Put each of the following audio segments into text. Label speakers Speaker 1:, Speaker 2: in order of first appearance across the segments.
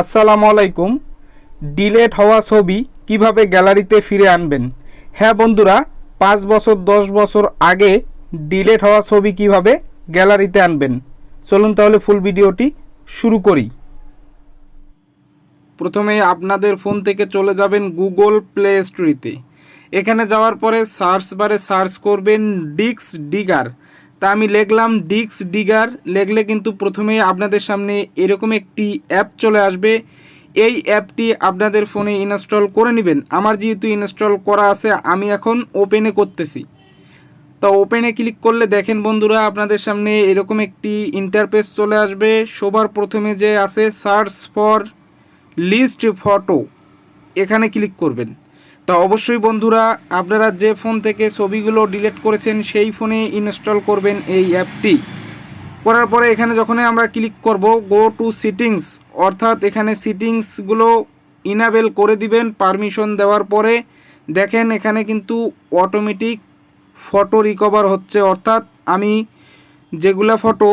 Speaker 1: আসসালামু আলাইকুম। ডিলেট হওয়া ছবি কীভাবে গ্যালারিতে ফিরে আনবেন? হ্যাঁ বন্ধুরা, পাঁচ বছর, দশ বছর আগে ডিলেট হওয়া ছবি কীভাবে গ্যালারিতে আনবেন? চলুন তাহলে ফুল ভিডিওটি শুরু করি। প্রথমে আপনাদের ফোন থেকে চলে যাবেন গুগল প্লে স্টোরিতে। এখানে যাওয়ার পরে সার্চ বারে সার্চ করবেন ডিক্স ডিগার। তা আমি লিখলাম ডিক্স ডিগার। লিখলে কিন্তু প্রথমে আপনাদের সামনে এরকম একটি অ্যাপ চলে আসবে। এই অ্যাপটি আপনাদের ফোনে ইনস্টল করে নেবেন। আমার যেহেতু ইনস্টল করা আছে, আমি এখন ওপেনে করতেছি। তো ওপেনে ক্লিক করলে দেখেন বন্ধুরা, আপনাদের সামনে এরকম একটি ইন্টারফেস চলে আসবে। সবার প্রথমে যে আছে সার্চ ফর লিস্ট ফটো এখানে ক্লিক করবেন। তা অবশ্যই বন্ধুরা, আপনারা যে ফোন থেকে ছবিগুলো ডিলিট করেছেন, সেই ফোনে ইনস্টল করবেন এই অ্যাপটি। করার পরে এখানে যখনই আমরা ক্লিক করব গো টু সিটিংস অর্থাৎ এখানে সিটিংসগুলো ইনাবেল করে দিবেন পারমিশন দেওয়ার পরে দেখেন এখানে কিন্তু অটোমেটিক ফটো রিকভার হচ্ছে। অর্থাৎ আমি যেগুলা ফটো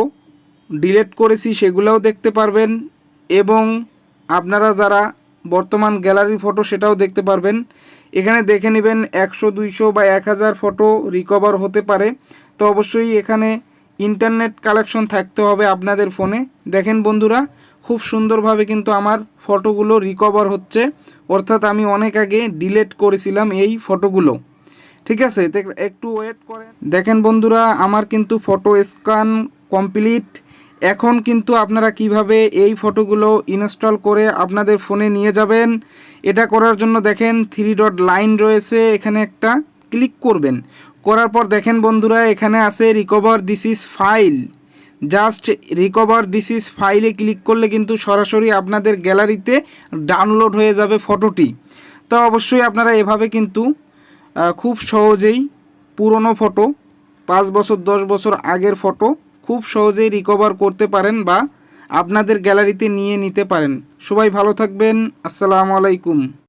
Speaker 1: ডিলিট করেছি, সেগুলোও দেখতে পারবেন এবং আপনারা যারা বর্তমান গ্যালারি ফটো সেটাও দেখতে পারবেন। এখানে দেখে নেবেন একশো, দুইশো বা এক হাজার ফটো রিকভার হতে পারে। তো অবশ্যই এখানে ইন্টারনেট কালেকশন থাকতে হবে আপনাদের ফোনে দেখেন বন্ধুরা, খুব সুন্দরভাবে কিন্তু আমার ফটোগুলো রিকভার হচ্ছে। অর্থাৎ আমি অনেক আগে ডিলেট করেছিলাম এই ফটোগুলো ঠিক আছে একটু ওয়েট করেন। দেখেন বন্ধুরা, আমার কিন্তু ফটো স্ক্যান কমপ্লিট এখন কিন্তু আপনারা কীভাবে এই ফটোগুলো ইনস্টল করে আপনাদের ফোনে নিয়ে যাবেন? এটা করার জন্য দেখেন থ্রি ডট লাইন রয়েছে, এখানে একটা ক্লিক করবেন। করার পর দেখেন বন্ধুরা, এখানে আছে recover this is file just recover this is ফাইলে ক্লিক করলে কিন্তু সরাসরি আপনাদের গ্যালারিতে ডাউনলোড হয়ে যাবে ফটোটি। তো অবশ্যই আপনারা এভাবে কিন্তু খুব সহজেই পুরনো ফটো, পাঁচ বছর, দশ বছর আগের ফটো খুব সহজেই রিকভার করতে পারেন বা আপনাদের গ্যালারিতে নিয়ে নিতে পারেন। সবাই ভালো থাকবেন। আসসালামু আলাইকুম।